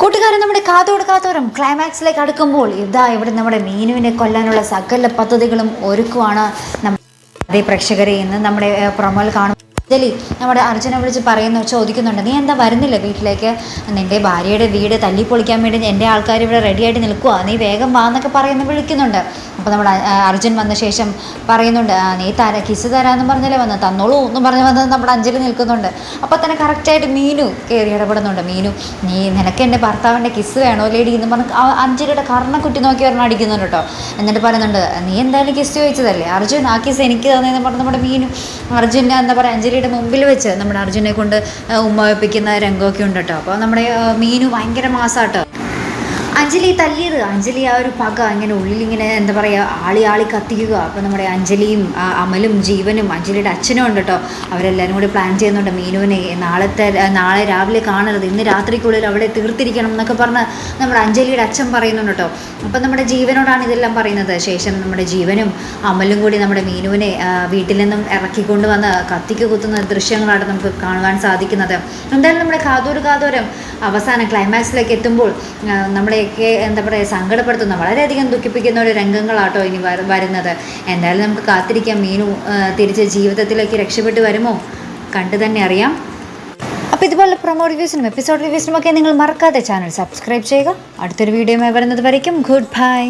കൂട്ടുകാരൻ നമ്മുടെ കാതോട് കാത്തോരം ക്ലൈമാക്സിലേക്ക് അടുക്കുമ്പോൾ ഇതാ ഇവിടെ നമ്മുടെ മീനുവിനെ കൊല്ലാനുള്ള സകല പദ്ധതികളും ഒരുക്കുവാണ് നമ്മുടെ പ്രേക്ഷകരെ ഇന്ന് നമ്മുടെ പ്രൊമോൽ കാണും അഞ്ജലി നമ്മുടെ അർജുനെ വിളിച്ച് പറയുന്നു ചോദിക്കുന്നുണ്ട് നീ എന്താ വരുന്നില്ല വീട്ടിലേക്ക്? നിന്റെ ഭാര്യയുടെ വീട് തല്ലിപ്പൊളിക്കാൻ വേണ്ടി എന്റെ ആൾക്കാർ ഇവിടെ റെഡിയായിട്ട് നിൽക്കുക നീ വേഗം വാ എന്നൊക്കെ പറയുന്നു വിളിക്കുന്നുണ്ട്. അപ്പോൾ നമ്മുടെ അർജുൻ വന്ന ശേഷം പറയുന്നുണ്ട് നീ തര കിസ് തരാമെന്ന് പറഞ്ഞല്ലേ വന്ന്? തന്നോളൂ എന്ന് പറഞ്ഞ് വന്നത് നമ്മുടെ അഞ്ജലി നിൽക്കുന്നുണ്ട്. അപ്പോൾ തന്നെ കറക്റ്റായിട്ട് മീനു കയറി ഇടപെടുന്നുണ്ട്. മീനു നീ നിനക്ക് എന്റെ ഭർത്താവിന്റെ കിസ് വേണോ ലേഡി എന്ന് പറഞ്ഞ് ആ അഞ്ജലിയുടെ കർണക്കുറ്റി നോക്കി പറഞ്ഞ് അടിക്കുന്നുണ്ട് കേട്ടോ. എന്നിട്ട് പറയുന്നുണ്ട് നീ എന്തായാലും കിസ് ചോദിച്ചതല്ലേ? അർജുൻ ആ കിസ് എനിക്ക് തന്നതെന്ന് പറഞ്ഞ് നമ്മുടെ മീനു. അർജുൻ എന്താ പറയുക അഞ്ജലിയുടെ മുമ്പിൽ വെച്ച് നമ്മുടെ അർജുനെ കൊണ്ട് ഉമ്മ വെപ്പിക്കുന്ന രംഗമൊക്കെ ഉണ്ട് കേട്ടോ. അപ്പോൾ നമ്മുടെ മീനു ഭയങ്കര മാസാട്ടോ. അഞ്ജലി തല്ലിയത്. അഞ്ജലി ആ ഒരു പക ഇങ്ങനെ ഉള്ളിലിങ്ങനെ എന്താ പറയുക ആളി ആളി കത്തിക്കുക. അപ്പോൾ നമ്മുടെ അഞ്ജലിയും അമലും ജീവനും അഞ്ജലിയുടെ അച്ഛനും ഉണ്ട് കേട്ടോ അവരെല്ലാവരും കൂടി പ്ലാൻ ചെയ്യുന്നുണ്ട് മീനുവിനെ നാളത്തെ നാളെ രാവിലെ കാണരുത്. ഇന്ന് രാത്രിക്കുള്ളിൽ അവിടെ തീർത്തിരിക്കണം എന്നൊക്കെ പറഞ്ഞ് നമ്മുടെ അഞ്ജലിയുടെ അച്ഛൻ പറയുന്നുണ്ട് കേട്ടോ അപ്പം നമ്മുടെ ജീവനോടാണ് ഇതെല്ലാം പറയുന്നത്. ശേഷം നമ്മുടെ ജീവനും അമലും കൂടി നമ്മുടെ മീനുവിനെ വീട്ടിൽ നിന്നും ഇറക്കിക്കൊണ്ട് വന്ന് കത്തിക്ക് കുത്തുന്ന ദൃശ്യങ്ങളാണ് നമുക്ക് കാണുവാൻ സാധിക്കുന്നത്. എന്തായാലും നമ്മുടെ കാതോര് കാതോരം അവസാനം ക്ലൈമാക്സിലേക്ക് എത്തുമ്പോൾ നമ്മളെയൊക്കെ എന്താ പറയുക സങ്കടപ്പെടുത്തുന്ന വളരെയധികം ദുഃഖിപ്പിക്കുന്ന ഒരു രംഗങ്ങളാട്ടോ ഇനി വരുന്നത്. എന്തായാലും നമുക്ക് കാത്തിരിക്കാം. മീനു തിരിച്ച് ജീവിതത്തിലേക്ക് രക്ഷപ്പെട്ടു വരുമോ? കണ്ടു തന്നെ അറിയാം. അപ്പോൾ ഇതുപോലെ പ്രൊമോ റിവ്യൂസിനും എപ്പിസോഡ് റിവ്യൂസിനും ഒക്കെ നിങ്ങൾ മറക്കാതെ ചാനൽ സബ്സ്ക്രൈബ് ചെയ്യുക. അടുത്തൊരു വീഡിയോയുമായി വരുന്നത് വരയ്ക്കും. Good bye